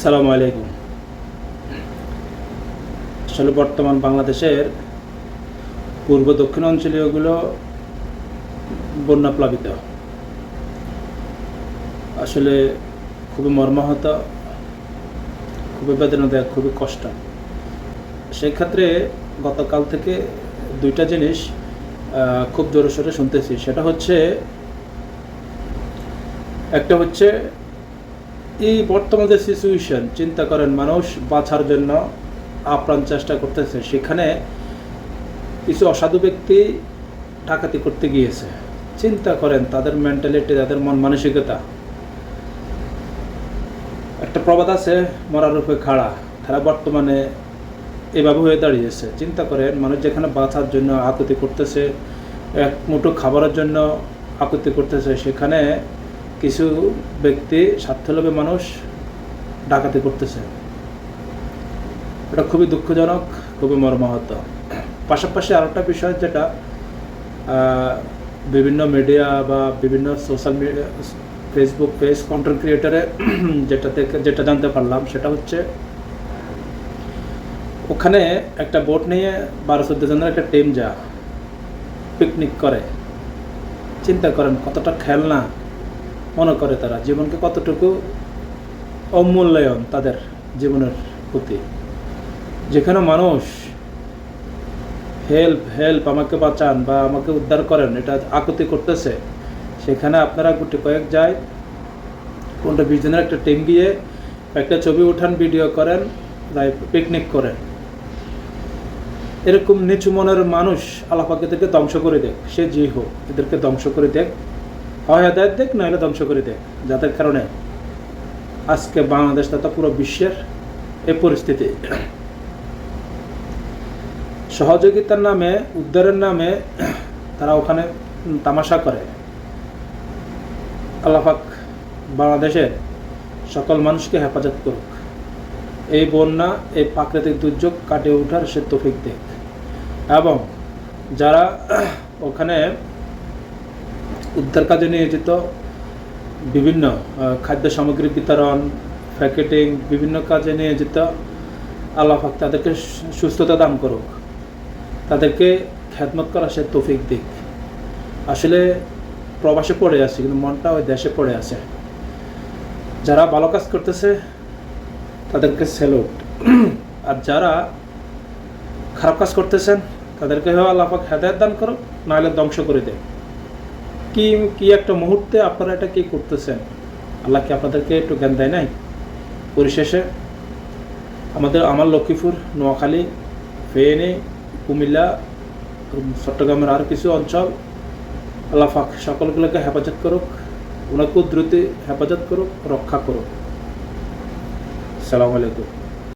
সালামু আলাইকুম। আসলে বর্তমান বাংলাদেশের পূর্ব দক্ষিণ অঞ্চলীয়গুলো বন্যা প্লাবিত। আসলে খুবই মর্মাহত, খুবই বেদনাদায়ক, খুবই কষ্ট। সেই ক্ষেত্রে গতকাল থেকে দুইটা জিনিস খুব জোরে সোরে শুনতেছি। সেটা হচ্ছে, একটা হচ্ছে এই বর্তমান যে সিচুয়েশন চিন্তা করেন মানুষ বাঁচার জন্য আপ্রাণ চেষ্টা করতেছে, সেখানে কিছু অসাধু ব্যক্তি ডাকাতি করতে গিয়েছে। চিন্তা করেন তাদের মেন্টালিটি তাদের মন মানসিকতা। একটা প্রবাদ আছে, মরার রূপে খাড়া। তারা বর্তমানে এভাবে হয়ে দাঁড়িয়েছে। চিন্তা করেন মানুষ যেখানে বাঁচার জন্য আকুতি করতেছে, এক মুঠো খাবারের জন্য আকুতি করতেছে, সেখানে কিছু ব্যক্তি স্বার্থলোভে মানুষ ডাকাতি করতেছে। এটা খুবই দুঃখজনক, খুবই মর্মাহত। পাশাপাশি আরেকটা বিষয় যেটা বিভিন্ন মিডিয়া বা বিভিন্ন social media Facebook page content ক্রিয়েটারে যেটা থেকে, যেটা জানতে পারলাম, সেটা হচ্ছে ওখানে একটা বোট নিয়ে বারো চোদ্দ জনের একটা টিম যা পিকনিক করে। চিন্তা করেন, কতটা খেলনা মনে করে তারা। জীবনকে কতটুকু অমূল্যায়ন তাদের জীবনের প্রতি। যেখানে মানুষ হেল্প হেল্প আমাকে বাঁচান বা আমাকে উদ্ধার করেন, এটা আকুতি করতেছে, সেখানে আপনারা গুটি কয়েক যায় কোনটা বিশ দিনের একটা টিম গিয়ে একটা ছবি উঠান ভিডিও করেন পিকনিক করেন। এরকম নিচু মনের মানুষ আলাপাকে থেকে ধ্বংস করে দেখ, সে যে হোক, এদেরকে ধ্বংস করে দেখ। হয় দেখ নইলে ধ্বংস করে দেখ, যাদের কারণে আজকে বাংলাদেশ তথা পুরো বিশ্বের এই পরিস্থিতি। সহযোগিতার নামে, উদ্ধারের নামে তারা ওখানে তামাশা করে। আল্লাহাক বাংলাদেশের সকল মানুষকে হেফাজত করুক। এই বন্যা, এই প্রাকৃতিক দুর্যোগ কাটিয়ে ওঠার সে তফিক দেখ। এবং যারা ওখানে উদ্ধার কাজে নিয়োজিত, বিভিন্ন খাদ্য সামগ্রী বিতরণ, প্যাকেটিং, বিভিন্ন কাজে নিয়োজিত আল্লাহাক তাদেরকে সুস্থতা দান করুক। তাদেরকে খ্যাতমত করা সে তৌফিক দিক। আসলে প্রবাসে পড়ে আছে, কিন্তু মনটা ওই দেশে পড়ে আছে। যারা ভালো কাজ করতেছে, তাদেরকে স্যালুট আর যারা খারাপ কাজ করতেছেন, তাদেরকে আল্লাহাক হেদায়ত দান করো নাহলে ধ্বংস করে দেয়। কি কি একটা মুহূর্তে আপনারা এটা কি করতেছেন? আল্লাহ কি আপনাদেরকে একটু জ্ঞান দেয় নাই? পরিশেষে, আমাদের আমার লক্ষ্মীপুর, নোয়াখালী, ফেনে, কুমিল্লা, চট্টগ্রামের আর কিছু অঞ্চল, আল্লাহ সকলগুলোকে হেফাজত করুক ওনাকে দ্রুত হেফাজত করুক, রক্ষা করুক। সালাম আলাইকুম।